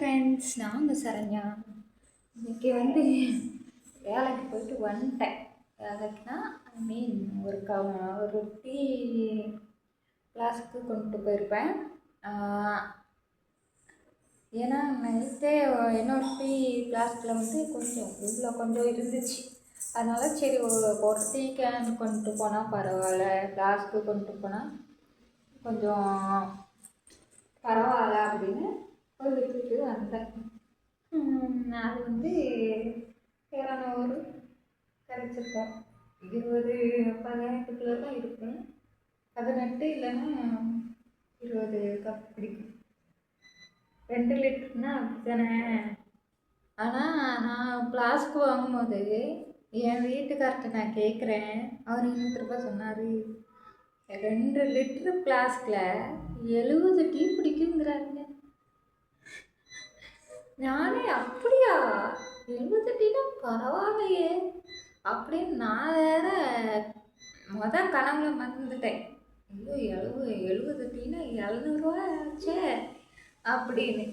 Friends நான் நாங்கள் சரண்யா. இன்றைக்கி வந்து வேலைக்கு போயிட்டு வந்துட்டேன். வேலைக்குனா ஐ மீன் ஒரு க ஒரு டீ கிளாஸுக்கு கொண்டு போயிருப்பேன். ஏன்னா நைட்டே என்னோட டீ கிளாஸில் வந்து கொஞ்சம் இவ்வளோ கொஞ்சம் இருந்துச்சு. அதனால் சரி ஒரு ஒரு டீ கேன் கொண்டு போனால் பரவாயில்ல. கிளாஸுக்கு கொண்டு போனால் கொஞ்சம் பரவாயில்ல அப்படின்னு ஒரு வீட்டுக்கு வந்தேன் அது வந்து இரநூறு கிடச்சிருக்கோம் இருபது பதினெட்டுக்குள்ளே தான் இருக்கும். பதினெட்டு இல்லைன்னா இருபது கப் பிடிக்கும். ரெண்டு லிட்டர்னா அப்படித்தானே? ஆனால் நான் ஃப்ளாஸ்க்கு வாங்கும்போது என் வீட்டுக்கார்ட்ட நான் கேட்குறேன். அவர் இன்னொரு ரூபாய் சொன்னார். ரெண்டு லிட்டரு ஃப்ளாஸ்கில் எழுபது டீ பிடிக்குங்கிறாருங்க நானே அப்படியா? எழுபத்தெட்டினா பரவாயில்லையே. அப்படின்னு நான் வேற மொத கனவுல மறந்துட்டேன். ஐயோ எழுபது எழுபத்தெட்டினா டீனா எழுநூறுவா ஆச்சே அப்படின்னு.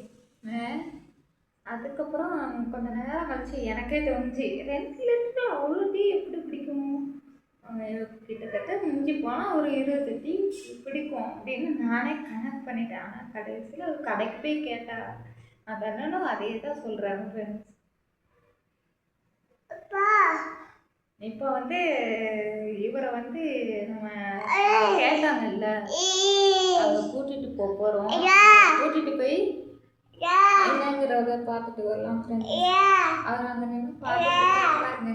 அதுக்கப்புறம் கொஞ்ச நேரம் கழிச்சு எனக்கே தோணுச்சு ரெண்டு லிட்டர் அவ்வளோ டீ எப்படி பிடிக்கும் கிட்டத்தட்ட முடிஞ்சு போனால் ஒரு இருபது டீ பிடிக்கும் அப்படின்னு நானே கனெக்ட் பண்ணிட்டேன். ஆனால் கடைசியில் ஒரு கடைக்கு போய் கேட்டா அது என்னன்னா அதே தான் சொல்கிறாங்க ஃப்ரெண்ட்ஸ் இப்போ வந்து இவரை வந்து நம்ம கேட்டாங்கல்ல கூட்டிட்டு போக போகிறோம் கூட்டிட்டு போய் என்னங்கிறத பார்த்துட்டு வரலாம் ஃப்ரெண்ட்ஸ் அவர் அங்கே நின்று பார்த்துட்டு பாருங்க.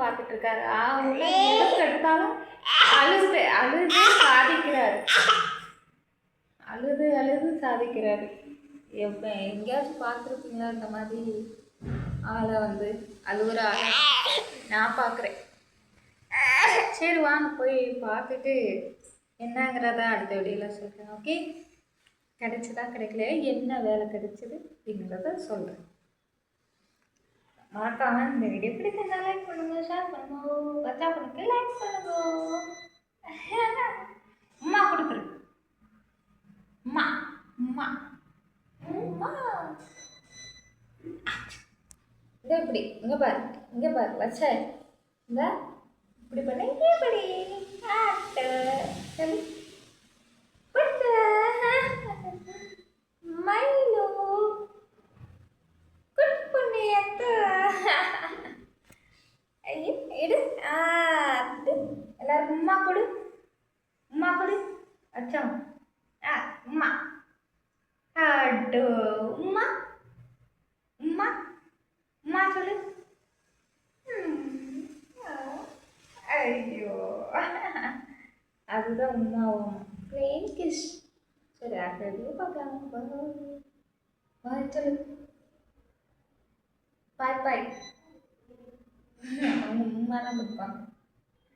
பார்த்துட்டு இருக்காரு. அவங்க எடுத்தாலும் அழுது அழுது சாதிக்கிறாரு. அழுது அழுது சாதிக்கிறாரு. எப்ப எங்கேயாச்சும் பார்த்துருப்பீங்களா இந்த மாதிரி? ஆளை வந்து அழுகுற ஆளை நான் பார்க்குறேன். சரி வாங்க போய் பார்த்துட்டு என்னங்கிறத அடுத்த வீடியோவில் சொல்கிறேன் ஓகே கிடைச்சதா கிடைக்கல என்ன வேலை கிடைச்சது அப்படிங்கிறத சொல்கிறேன் மறக்காம இந்த வீடியோ பிடிச்சிருந்தா லைக் பண்ணுங்க ஷேர் பண்ணுங்க. பச்சா பண்ணுங்க லைக் பண்ணுங்க. இந்த இப்படி இங்க பாரு இங்க பாரு வச்ச இந்த இப்படி பண்ண இப்படி ஆட்டு சரி பட்டு மயிலு குட் பண்ணி எத்து ஐயோ எடு ஆ அது எல்லாருக்கும் உம்மா கொடு உம்மா கொடு அச்சா ஆ உம்மா அடு உம்மா உம்மா உம்மா சொல்லு ம், ஆ, ஐயோ அதுதான் உம்மாவும் பிளேன் கிஸ் சரி அடுத்த வீடியோ பார்க்கலாம் பாய் பாய் சொல்லு பாய் பாய் அவங்க உம்மா தான் கொடுப்பாங்க